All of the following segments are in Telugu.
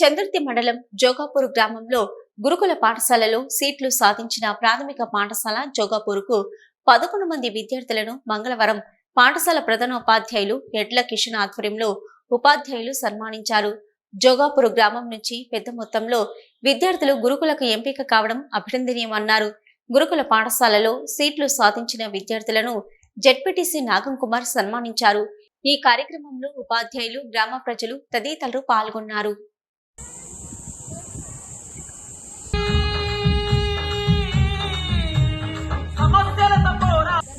చంద్రతి మండలం జోగాపూర్ గ్రామంలో గురుకుల పాఠశాలలో సీట్లు సాధించిన ప్రాథమిక పాఠశాల జోగాపూర్కు పదకొండు మంది విద్యార్థులను మంగళవారం పాఠశాల ప్రధానోపాధ్యాయులు ఎడ్ల కిషన్ ఆధ్వర్యంలో ఉపాధ్యాయులు సన్మానించారు. జోగాపూర్ గ్రామం నుంచి పెద్ద మొత్తంలో విద్యార్థులు గురుకులకు ఎంపిక కావడం అభినందనీయమన్నారు. గురుకుల పాఠశాలలో సీట్లు సాధించిన విద్యార్థులను జెడ్పీటీసీ నాగం కుమార్ సన్మానించారు. ఈ కార్యక్రమంలో ఉపాధ్యాయులు గ్రామ ప్రజలు తదితరులు పాల్గొన్నారు.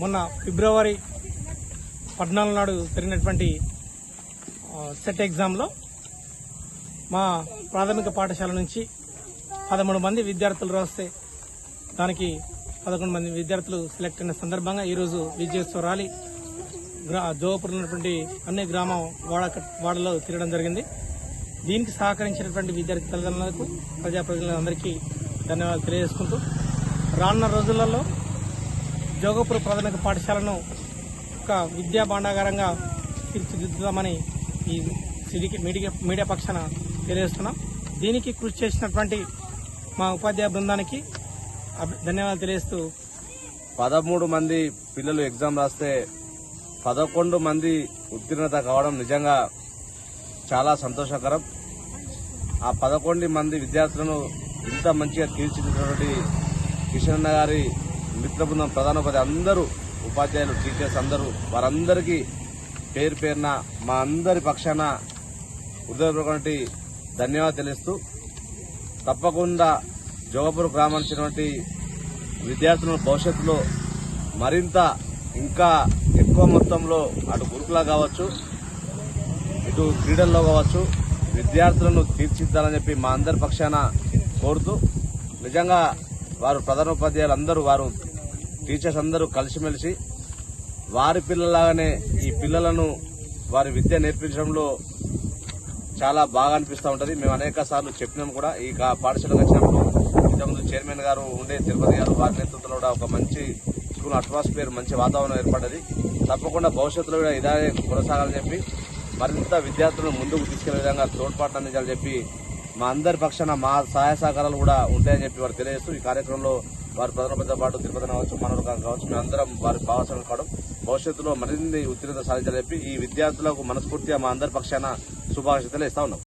మొన్న ఫిబ్రవరి పద్నాలుగు నాడు జరిగినటువంటి సెట్ ఎగ్జామ్లో మా ప్రాథమిక పాఠశాల నుంచి పదమూడు మంది విద్యార్థులు రాస్తే దానికి పదకొండు మంది విద్యార్థులు సెలెక్ట్ అయిన సందర్భంగా ఈరోజు విజయోత్సవ ర్యాలీ గ్రా ఉన్నటువంటి అన్ని గ్రామం వాడ వాడలో తిరగడం జరిగింది. దీనికి సహకరించినటువంటి విద్యార్థి తల్లిదండ్రులకు ప్రజాప్రతినిధులందరికీ ధన్యవాదాలు తెలియజేసుకుంటూ రానున్న రోజులలో జోగపూర్ ప్రాథమిక పాఠశాలను ఒక విద్యా భాండాగారంగా తీర్చిదిద్దుదామని ఈ సిడికి మీడియా మీడియా పక్షాన తెలియజేస్తున్నాం. దీనికి కృషి చేసినటువంటి మా ఉపాధ్యాయ బృందానికి ధన్యవాదాలు తెలియజేస్తూ పదమూడు మంది పిల్లలు ఎగ్జామ్ రాస్తే పదకొండు మంది ఉత్తీర్ణత కావడం నిజంగా చాలా సంతోషకరం. ఆ పదకొండు మంది విద్యార్థులను ఇంత మంచిగా తీర్చిదిద్దినటువంటి కిషన్ గారి మిత్ర బృందం ప్రధానోపాధ్యాయులు అందరూ ఉపాధ్యాయులు టీచర్స్ అందరూ వారందరికీ పేరు పేరున మా అందరి పక్షాన హృదయపూర్వకటువంటి ధన్యవాదాలు తెలుస్తూ తప్పకుండా జోగపూర్ గ్రామానికి విద్యార్థుల భవిష్యత్తులో మరింత ఇంకా ఎక్కువ మొత్తంలో అటు గురుకులా కావచ్చు ఇటు క్రీడల్లో కావచ్చు విద్యార్థులను తీర్చిదిద్దాలని చెప్పి మా అందరి పక్షాన కోరుతూ నిజంగా వారు ప్రధానోపాధ్యాయులు అందరూ వారు టీచర్స్ అందరూ కలిసిమెలిసి వారి పిల్లలాగానే ఈ పిల్లలను వారి విద్య నేర్పించడంలో చాలా బాగా అనిపిస్తూ ఉంటుంది. మేము అనేక సార్లు చెప్పినాం కూడా. ఈ పాఠశాల పాఠశాలకు వచ్చినప్పుడు ఇంతకుముందు చైర్మన్ గారు ఉండే తిరుపతి గారు వారి నేతృత్వంలో కూడా ఒక మంచి స్కూల్ అట్మాస్ఫియర్ మంచి వాతావరణం ఏర్పడ్డది. తప్పకుండా భవిష్యత్తులో కూడా ఇలాగే కొనసాగాలని చెప్పి మరింత విద్యార్థులను ముందుకు తీసుకెళ్ళే విధంగా తోడ్పాటు అందించాలని చెప్పి మా అందరి పక్షాన మా సహాయ సహకారాలు కూడా ఉంటాయని చెప్పి వారు తెలియజేస్తూ ఈ కార్యక్రమంలో వారి ప్రధానమంత్రితో పాటు తిరుపతి కావచ్చు మనోడు కావచ్చు మేమందరం వారి భావస్వామి కావడం భవిష్యత్తులో మరిన్ని ఉత్తీర్ణత సాధించాలని చెప్పి ఈ విద్యార్థులకు మనస్ఫూర్తిగా మా అందరి పక్షాన శుభాకాంక్షలు ఇస్తా ఉన్నాం.